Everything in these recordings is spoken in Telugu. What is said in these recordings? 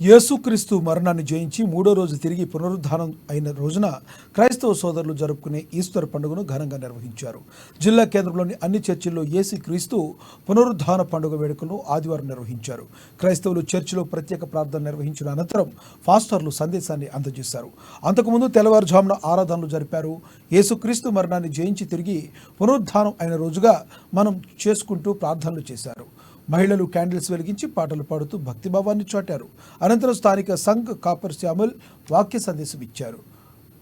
యేసుక్రీస్తు మరణాన్ని జయించి మూడో రోజు తిరిగి పునరుద్ధానం అయిన రోజున క్రైస్తవ సోదరులు జరుపుకునే ఈస్టర్ పండుగను ఘనంగా నిర్వహించారు. జిల్లా కేంద్రంలోని అన్ని చర్చిల్లో ఏసీ క్రీస్తు పునరుద్ధాన పండుగ వేడుకలను ఆదివారం నిర్వహించారు. క్రైస్తవులు చర్చిలో ప్రత్యేక ప్రార్థన నిర్వహించిన అనంతరం ఫాస్టర్లు సందేశాన్ని అందజేశారు. అంతకుముందు తెల్లవారుజామున ఆరాధనలు జరిపారు. యేసుక్రీస్తు మరణాన్ని జయించి తిరిగి పునరుద్ధానం అయిన రోజుగా మనం చేసుకుంటూ ప్రార్థనలు చేశారు. మహిళలు క్యాండిల్స్ వెలిగించి పాటలు పాడుతూ భక్తిభావాన్ని చాటారు. అనంతరం స్థానిక సంఘ్ కాపర్ శ్యామల్ వాక్య సందేశం ఇచ్చారు.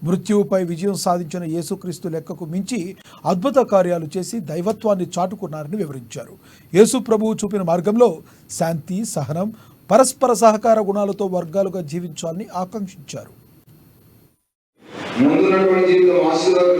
మృత్యువుపై విజయం సాధించిన యేసుక్రీస్తు లెక్కకు మించి అద్భుత కార్యాలు చేసి దైవత్వాన్ని చాటుకున్నారని వివరించారు. యేసు ప్రభువు చూపిన మార్గంలో శాంతి సహనం పరస్పర సహకార గుణాలతో వర్గాలుగా జీవించాలని ఆకాంక్షించారు. ముందున్నటువంటి జీవితం ఆశీర్వాదం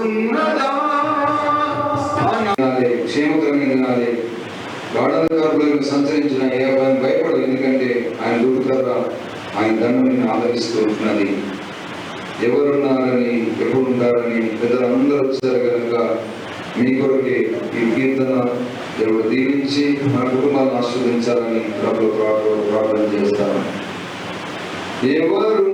ఉన్నదా? అనాలి క్షేమకరమైన సంచరించిన ఏ అబ్బాయిని భయపడదు ఎందుకంటే ఆయన దూడుకర్ర ఆయన దండం ఆదరిస్తూ ఉంటున్నది ఎవరున్నారని ఎప్పుడు ఉంటారని పెద్దలందరూ వచ్చారు కనుక మీ కొరకే ఈ కీర్తన దేవుడు దీవించి మన కుటుంబాలను ఆస్వాదించాలని ప్రభుత్వ ప్రార్థన చేస్తాను. ఎవరు